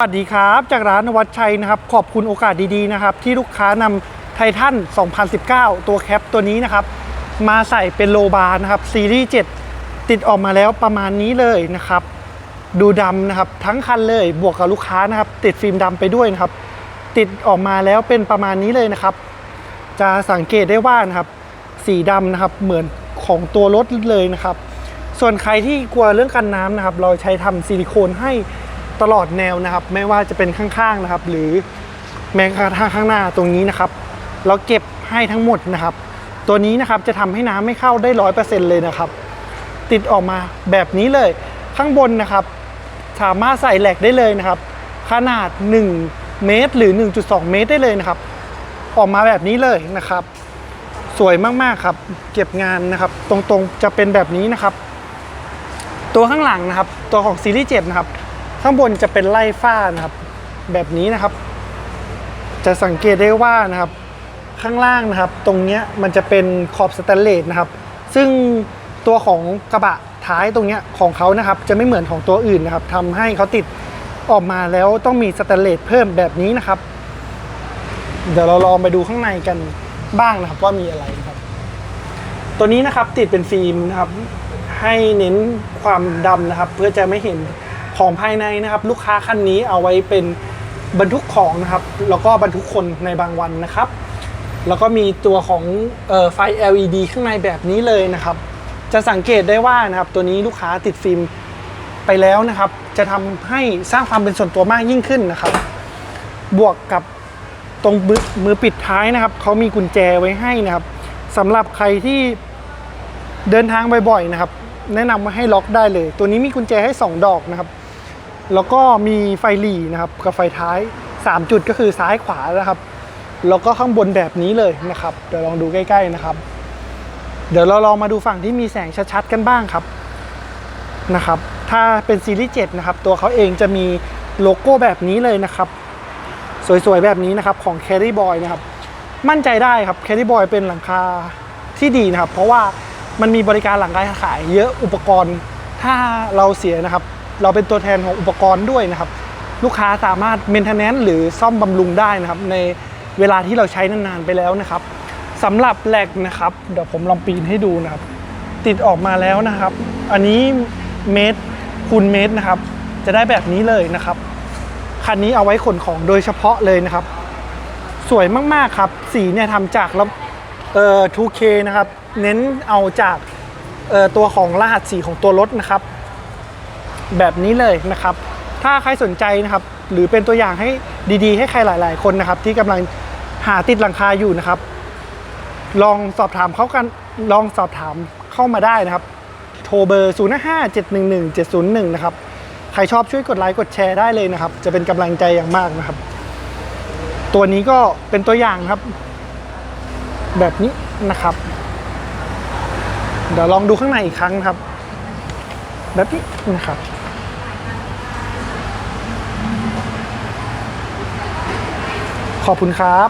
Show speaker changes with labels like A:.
A: สวัสดีครับ จากร้านนวัดชัยนะครับ ขอบคุณโอกาสดีๆนะครับ ที่ลูกค้านำไททัน 2019 ตัวแคปตัวนี้นะครับ มาใส่เป็นโลบาร์นะครับ ซีรีส์ 7 ติดออกมาแล้วประมาณนี้เลยนะครับ ดูดำนะครับ ทั้งคันเลยบวกกับลูกค้านะครับ ติดฟิล์มดำไปด้วยนะครับ ติดออกมาแล้วเป็นประมาณนี้เลยนะครับ จะสังเกตได้ว่านะครับ สีดำนะครับเหมือนของตัวรถเลยนะครับ ส่วนใครที่กลัวเรื่องกันน้ำนะครับ เราใช้ทำซิลิโคนให้ ตลอดแนวนะครับ ไม่ว่าจะเป็นข้างๆนะครับ หรือแม้กระทั่งข้างหน้าตรงนี้นะครับ เราเก็บให้ทั้งหมดนะครับ ตัวนี้นะครับจะทำให้น้ำไม่เข้าได้ร้อยเปอร์เซ็นต์เลยนะครับ ติดออกมาแบบนี้เลย ข้างบนนะครับ สามารถใส่แหลกได้เลยนะครับ ขนาด 1 เมตร หรือ 1.2 เมตรได้เลยนะครับ ออกมาแบบนี้เลยนะครับ สวยมากๆครับ เก็บงานนะครับ ตรงๆจะเป็นแบบนี้นะครับ ตัวข้างหลังนะครับ ตัวของซีรีส์7นะครับ ข้างบนจะเป็นไล่ฝ้านะครับ แบบนี้นะครับ จะสังเกตได้ว่านะครับ ข้างล่างนะครับ ตรงเนี้ยมันจะเป็นขอบสแตนเลสนะครับ ซึ่งตัวของกระบะท้ายตรงเนี้ยของเขานะครับ จะไม่เหมือนของตัวอื่นนะครับทำให้เขาติดออกมาแล้วต้องมีสแตนเลสเพิ่มแบบนี้นะครับ เดี๋ยวเราลองไปดูข้างในกันบ้างนะครับว่ามีอะไรครับ ตัวนี้นะครับติดเป็นฟิล์มนะครับ ให้เน้นความดำนะครับ เพื่อจะไม่เห็น ของภายในนะครับ ลูกค้าคันนี้เอาไว้เป็นบรรทุกของนะครับ แล้วก็บรรทุกคนในบางวันนะครับ แล้วก็มีตัวของออไฟ LED ข้างในแบบนี้เลยนะครับ จะสังเกตได้ว่านะครับตัวนี้ลูกค้าติดฟิล์มไปแล้วนะครับ จะทำให้สร้างความเป็นส่วนตัวมากยิ่งขึ้นนะครับ บวกกับตรงมือมือปิดท้ายนะครับเขามีกุญแจไว้ให้นะครับสำหรับใครที่เดินทางบ่อยๆนะครับ แนะนำว่าให้ล็อกได้เลย ตัวนี้มีกุญแจให้ 2 ดอกนะครับ แล้วก็มีไฟหลีนะครับกับไฟท้าย 3 จุดก็คือซ้ายขวานะครับ แล้วก็ข้างบนแบบนี้เลยนะครับ เดี๋ยวลองดูใกล้ ๆนะครับ เดี๋ยวเราลองมาดูฝั่งที่มีแสงชัดๆกันบ้างครับนะครับ ถ้าเป็นซีรีส์7นะครับ ตัวเขาเองจะมีโลโก้แบบนี้เลยนะครับ สวยๆแบบนี้นะครับของ Carry Boy นะครับ มั่นใจได้ครับ Carry Boy เป็นหลังคาที่ดีนะครับ เพราะว่ามันมีบริการหลังการขายเยอะอุปกรณ์ถ้าเราเสียนะครับ เราเป็นตัวแทนของอุปกรณ์ด้วยนะครับ ลูกค้าสามารถ maintenance หรือซ่อมบำรุงได้นะครับ ในเวลาที่เราใช้นานๆไปแล้วนะครับสำหรับแหลกนะครับ เดี๋ยวผมลองปีนให้ดูนะครับ ติดออกมาแล้วนะครับ อันนี้เมตรคูณเมตรนะครับ จะได้แบบนี้เลยนะครับคันนี้เอาไว้ขนของโดยเฉพาะเลยนะครับ สวยมากๆครับ สีเนี่ยทำจากแล้วเอ่อ 2K นะครับ เน้นเอาจากเอ่อตัวของรหัสสีของตัวรถนะครับ แบบนี้เลยนะครับ ถ้าใครสนใจนะครับ หรือเป็นตัวอย่างให้ดีๆ ให้ใครหลาย ๆ คนนะครับ ที่กำลังหาติดหลังคาอยู่นะครับ ลองสอบถามเขากันลองสอบถามเข้ามาได้นะครับ โทรเบอร์ 0 5 7 1 1 7 0 1 นะครับ ใครชอบช่วยกดไลค์กดแชร์ได้เลยนะครับ จะเป็นกำลังใจอย่างมากนะครับ ตัวนี้ก็เป็นตัวอย่างครับ แบบนี้นะครับ เดี๋ยวลองดูข้างในอีกครั้งนะครับ แบบนี้นะครับ ขอบคุณครับ